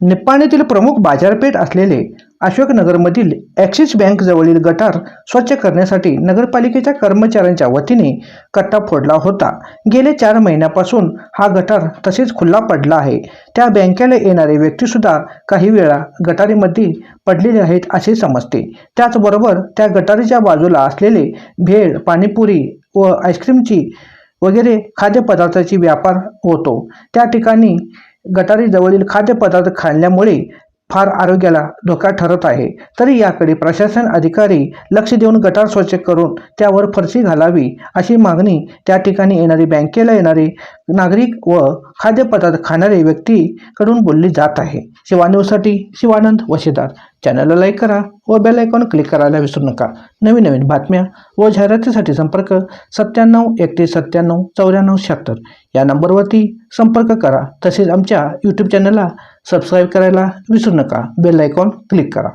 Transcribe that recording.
निप्पाणीतील प्रमुख बाजारपेठ असलेले अशोकनगरमधील ॲक्सिस बँक जवळील गटार स्वच्छ करण्यासाठी नगरपालिकेच्या कर्मचाऱ्यांच्या वतीने कट्टा फोडला होता. गेले चार महिन्यापासून हा गटार तसेच खुल्ला पडला आहे. त्या बँकेला येणारे व्यक्तीसुद्धा काही वेळा गटारीमध्ये पडलेले आहेत असे समजते. त्याचबरोबर त्या गटारीच्या बाजूला असलेले भेळ पाणीपुरी व आईस्क्रीमची वगैरे खाद्यपदार्थाची व्यापार होतो. त्या ठिकाणी गटारीजवळील खाद्यपदार्थ खाल्ल्यामुळे फार आरोग्याला धोका ठरत आहे. तरी याकडे प्रशासन अधिकारी लक्ष देऊन गटार स्वच्छ करून त्यावर फरशी घालावी अशी मागणी त्या ठिकाणी येणारी बँकेला येणारी नागरिक व खाद्यपदार्थ खाणारे व्यक्तीकडून बोलली जात आहे. शिवा न्यूजसाठी शिवानंद वशेदार. चॅनलला लाईक करा व बेल आयकॉन क्लिक करायला विसरू नका. नवीन नवीन बातम्या व जाहिरातीसाठी संपर्क सत्त्याण्णव एकतीस सत्त्याण्णव चौऱ्याण्णव शहात्तर. या नंबरवरती संपर्क करा. तसेच आमच्या यूट्यूब चॅनलला सबस्क्राईब करायला विसरू नका. बेल आयकॉन क्लिक करा.